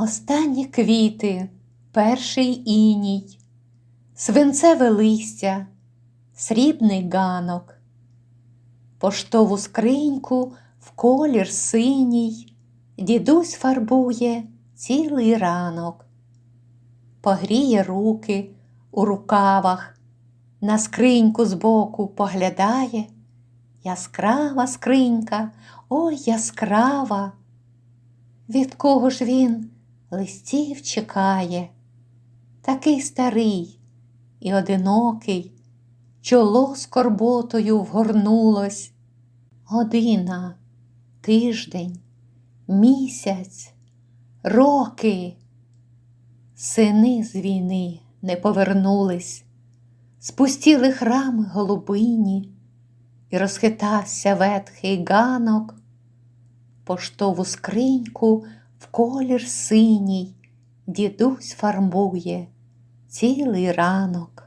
Останні квіти, перший іній, свинцеве листя, срібний ганок, поштову скриньку в колір синій, дідусь фарбує цілий ранок, погріє руки у рукавах, на скриньку збоку поглядає. Яскрава скринька, ой яскрава. Від кого ж він листів чекає, такий старий і одинокий, чоло скорботою вгорнулось. Година, тиждень, місяць, роки. Сини з війни не повернулись, спустіли храми голубині, і розхитався ветхий ганок, поштову скриньку в колір синій, дідусь фарбує цілий ранок.